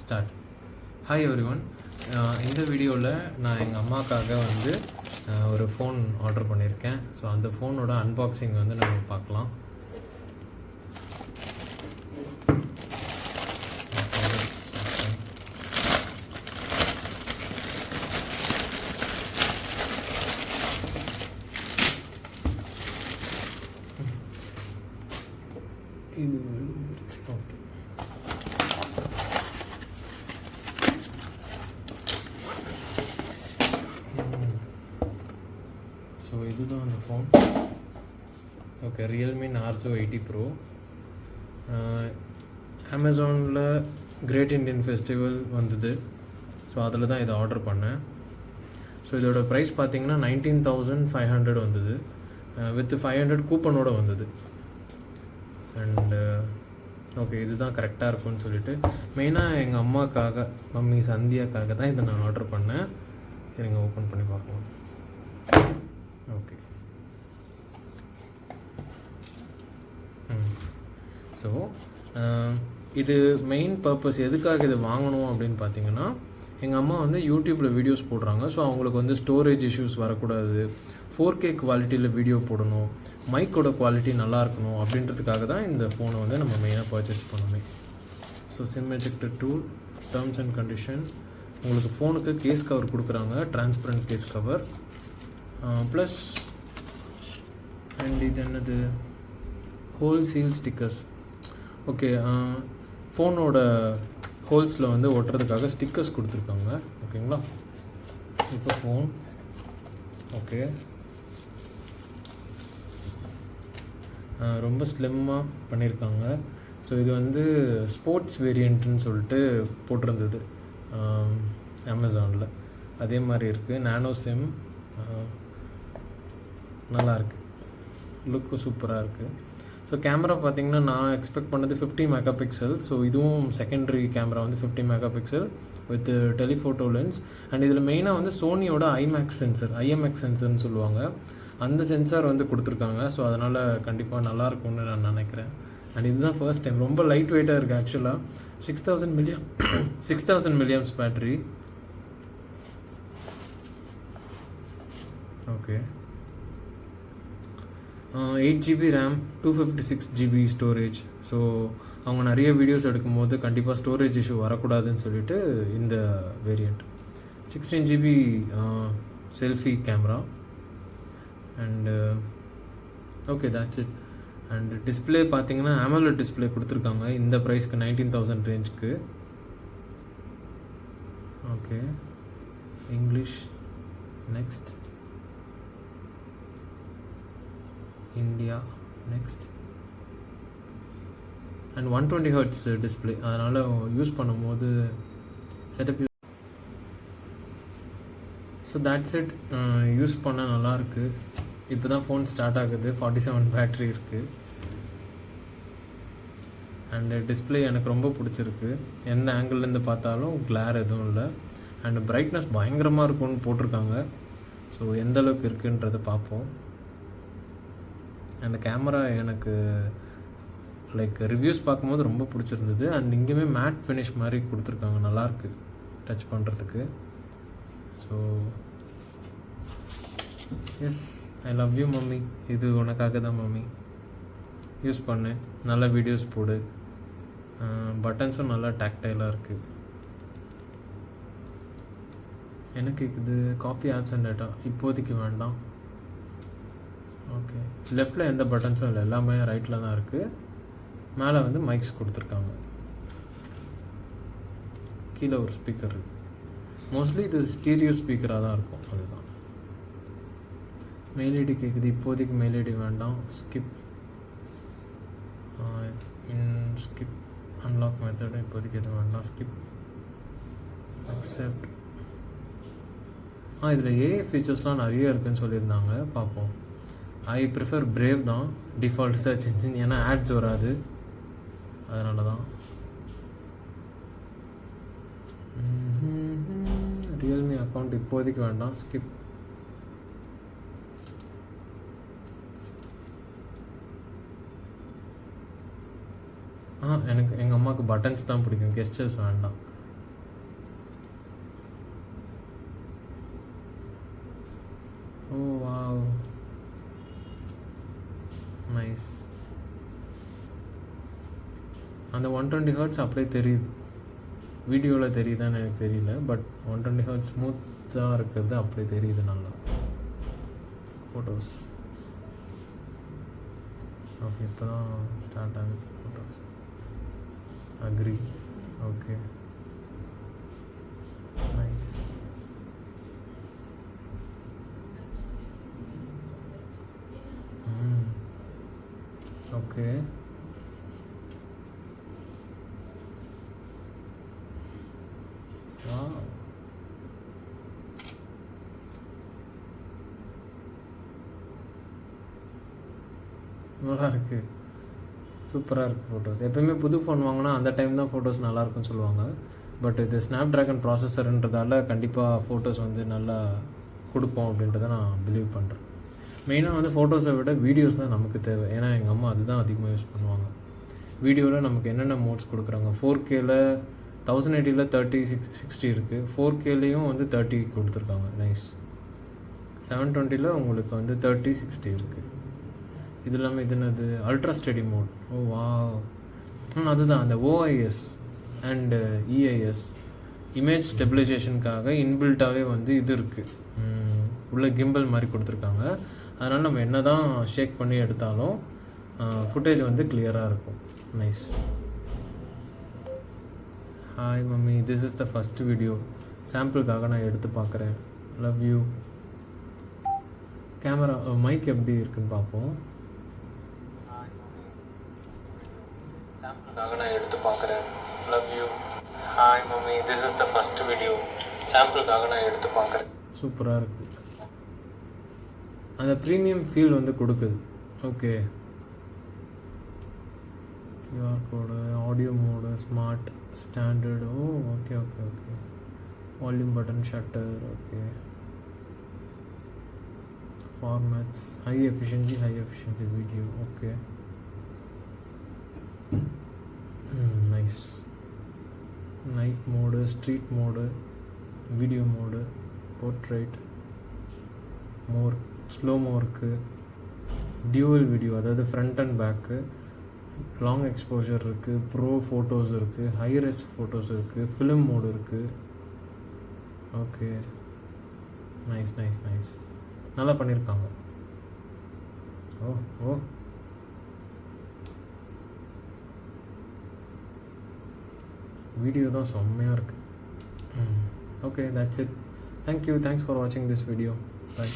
Start hi every one இந்த வீடியோவில் நான் எங்கள் அம்மாக்காக வந்து uh, ஒரு ஃபோன் ஆர்டர் பண்ணியிருக்கேன் ஸோ அந்த ஃபோனோட அன்பாக்சிங் வந்து நம்ம பார்க்கலாம் இது ஓகே ஸோ இதுதான் phone okay Realme Narzo eighty pro அமேசானில் கிரேட் இண்டியன் ஃபெஸ்டிவல் வந்தது. ஸோ அதில் தான் இதை ஆர்டர் பண்ணேன். ஸோ இதோட ப்ரைஸ் பார்த்தீங்கன்னா நைன்டீன் தௌசண்ட் ஃபைவ் ஹண்ட்ரட் வந்தது. வித் ஃபைவ் ஹண்ட்ரட் கூப்பனோட வந்தது. அண்டு ஓகே uh, இதுதான் கரெக்டாக இருக்கும்னு சொல்லிட்டு. மெயினாக எங்கள் அம்மாக்காக மம்மி சந்தியாக்காக தான் இதை நான் ஆர்டர் பண்ணேன். இருங்க ஓப்பன் பண்ணி பார்க்கலாம் ஓகே ஸோ இது மெயின் பர்பஸ் எதுக்காக இது வாங்கணும் அப்படின்னு பார்த்தீங்கன்னா எங்கள் அம்மா வந்து யூடியூப்பில் வீடியோஸ் போடுறாங்க. ஸோ அவங்களுக்கு வந்து ஸ்டோரேஜ் இஷ்யூஸ் வரக்கூடாது. ஃபோர் கே குவாலிட்டியில் வீடியோ போடணும். மைக்கோட குவாலிட்டி நல்லா இருக்கணும் அப்படின்றதுக்காக தான் இந்த ஃபோனை வந்து நம்ம மெயினாக பர்ச்சேஸ் பண்ணணுமே so sim ejector tool terms and condition உங்களுக்கு ஃபோனுக்கு கேஸ் கவர் கொடுக்குறாங்க. Transparent case cover plus and இது என்னது? ஹோல்சீல் ஸ்டிக்கர்ஸ் ஓகே ஃபோனோட ஹோல்ஸில் வந்து ஒட்டுறதுக்காக ஸ்டிக்கர்ஸ் கொடுத்துருக்காங்க. ஓகேங்களா இப்போ ஃபோன் ஓகே ரொம்ப ஸ்லிம்மாக பண்ணியிருக்காங்க ஸோ இது வந்து ஸ்போர்ட்ஸ் வேரியண்ட்டுன்னு சொல்லிட்டு போட்டிருந்தது அமேசானில் அதே மாதிரி இருக்குது நானோ சிம் நல்லாயிருக்கு லுக்கு சூப்பராக இருக்குது ஸோ கேமரா பார்த்தீங்கன்னா நான் எக்ஸ்பெக்ட் பண்ணது ஃபிஃப்டி மெகா பிக்சல் ஸோ இதுவும் செகண்டரி கேமரா வந்து fifty mega pixel with telephoto lens and இதில் மெயினாக வந்து சோனியோட ஐமேக்ஸ் சென்சர் ஐஎம்எக்ஸ் சென்சர்னு சொல்லுவாங்க. அந்த சென்சார் வந்து கொடுத்துருக்காங்க. ஸோ அதனால் கண்டிப்பாக நல்லாயிருக்கும்னு நான் நினைக்கிறேன். அண்ட் இதுதான் ஃபர்ஸ்ட் டைம் ரொம்ப லைட் வெயிட்டாக இருக்குது ஆக்சுவலாக six thousand milliamp six thousand milliamps battery okay eight GB RAM two fifty six GB storage so அவங்க நிறைய வீடியோஸ் எடுக்கும்போது கண்டிப்பாக ஸ்டோரேஜ் இஷ்யூ வரக்கூடாதுன்னு சொல்லிட்டு இந்த variant sixteen GB selfie camera and okay that's it and display பார்த்தீங்கன்னா AMOLED display கொடுத்துருக்காங்க. இந்த ப்ரைஸ்க்கு நைன்டீன் தௌசண்ட் ரேஞ்சுக்கு okay English next India next and one twenty hertz display அதனால் யூஸ் பண்ணும்போது setup so that's it use பண்ண நல்லாயிருக்கு இப்போ தான் ஃபோன் ஸ்டார்ட் ஆகுது. ஃபார்ட்டி செவன் பேட்ரி இருக்குது அண்டு டிஸ்பிளே எனக்கு ரொம்ப பிடிச்சிருக்கு. எந்த ஆங்கிள்லேருந்து பார்த்தாலும் கிளார் எதுவும் இல்லை. அண்டு பிரைட்னஸ் பயங்கரமாக இருக்கும்னு போட்டிருக்காங்க. ஸோ எந்த அளவுக்கு இருக்குன்றதை பார்ப்போம். அந்த கேமரா எனக்கு லைக் ரிவ்யூஸ் பார்க்கும்போது ரொம்ப பிடிச்சிருந்தது. அண்ட் இங்கேயுமே மேட் ஃபினிஷ் மாதிரி கொடுத்துருக்காங்க. நல்லாயிருக்கு டச் பண்ணுறதுக்கு so yes I love you mummy இது உனக்காக தான் மம்மி யூஸ் பண்ணு. நல்ல வீடியோஸ் போடு. பட்டன்ஸும் நல்லா டாக்டைலாக இருக்குது எனக்கு இது காப்பி ஆப்ஸ் அண்ட் டேட்டா இப்போதைக்கு வேண்டாம். ஓகே லெஃப்டில் எந்த பட்டன்ஸும் இல்லை எல்லாமே ரைட்டில் தான் இருக்குது மேலே வந்து மைக்ஸ் கொடுத்துருக்காங்க. கீழே ஒரு ஸ்பீக்கர் இருக்குது மோஸ்ட்லி இது ஸ்டீரியோ ஸ்பீக்கராக தான் இருக்கும். அதுதான். மெயிலடி கேட்குது இப்போதைக்கு மெயில் ஐடி வேண்டாம். Skip in skip unlock method இப்போதைக்கு எதுவும் வேண்டாம். ஸ்கிப் அக்செப்ட் ஆ இதில் ஏஐ ஃபீச்சர்ஸ்லாம் நிறைய இருக்குதுன்னு சொல்லியிருந்தாங்க. பார்ப்போம். ஐ ப்ரிஃபர் பிரேவ் தான். டிஃபால்ட் சர்ச் இன்ஜின் ஏன்னா ஆட்ஸ் வராது. அதனால தான் ரியல்மி அக்கௌண்ட் இப்போதைக்கு வேண்டாம். ஸ்கிப் ஆ எனக்கு எங்கள் அம்மாவுக்கு பட்டன்ஸ் தான் பிடிக்கும். கெஸ்டர்ஸ் வேண்டாம் ஓ வாவ் நைஸ் அந்த ஒன் டுவெண்ட்டி ஹர்ட்ஸ் அப்படியே தெரியுது. வீடியோவில் தெரியுதான்னு எனக்கு தெரியல பட் ஒன் டுவெண்ட்டி ஹர்ட்ஸ் ஸ்மூத்தாக இருக்கிறது அப்படியே தெரியுது நல்லா. ஃபோட்டோஸ் ஓகே இப்போ தான் ஸ்டார்ட் ஆகுது photos agree okay nice hmm okay நல்லா இருக்குது சூப்பராக இருக்குது ஃபோட்டோஸ் எப்போயுமே புது ஃபோன் வாங்கினா அந்த டைம் தான் ஃபோட்டோஸ் நல்லாயிருக்குன்னு சொல்லுவாங்க. பட் இது ஸ்னாப் ட்ராகன் ப்ராசஸர்ன்றதால கண்டிப்பாக ஃபோட்டோஸ் வந்து நல்லா கொடுப்போம் அப்படின்றத நான் பிலீவ் பண்ணுறேன் மெயினாக வந்து ஃபோட்டோஸை விட வீடியோஸ் தான் நமக்கு தேவை. ஏன்னா எங்கள் அம்மா அதுதான் அதிகமாக யூஸ் பண்ணுவாங்க. வீடியோவில் நமக்கு என்னென்ன மோட்ஸ் கொடுக்குறாங்க? ஃபோர் கேல தௌசண்ட் எயிட்டியில் தேர்ட்டி சிக்ஸ் சிக்ஸ்டி இருக்குது ஃபோர் கேலேயும் வந்து தேர்ட்டி கொடுத்துருக்காங்க. நைஸ் செவன் டுவெண்ட்டியில் உங்களுக்கு வந்து தேர்ட்டி சிக்ஸ்டி இருக்குது இது இல்லாமல் இது என்னது? அல்ட்ரா ஸ்டடி மோட் ஓ வா அதுதான். அந்த ஓஐஎஸ் அண்டு இஐஎஸ் இமேஜ் ஸ்டெபிலைசேஷனுக்காக இன்பில்ட்டாகவே வந்து இது இருக்குது உள்ள கிம்பிள் மாதிரி கொடுத்துருக்காங்க. அதனால் நம்ம என்ன தான் ஷேக் பண்ணி எடுத்தாலும் ஃபுட்டேஜ் வந்து கிளியராக இருக்கும். Nice hi mummy this is the first video சாம்பிளுக்காக நான் எடுத்து பார்க்குறேன். லவ் யூ கேமரா மைக் எப்படி இருக்குன்னு பார்ப்போம். சாம்பிளுக்காக நான் எடுத்து பார்க்குறேன். Love you hi mummy this is the first video சாம்பிளுக்காக நான் எடுத்து பார்க்குறேன். சூப்பராக இருக்குது அந்த ப்ரீமியம் ஃபீல் வந்து கொடுக்குது. Okay QR code audio mode smart standard oh okay okay okay volume button shutter okay formats high efficiency high efficiency video okay nice night mode street mode video mode portrait more slomo இருக்குது dual video அதாவது front and back long exposure இருக்குது pro photos இருக்குது high res photos இருக்குது film mode இருக்குது okay nice nice nice நல்லா பண்ணியிருக்காங்க oh oh. Video தான் செம்மையாக இருக்குது okay that's it thank you thanks for வாட்சிங் திஸ் வீடியோ பாய்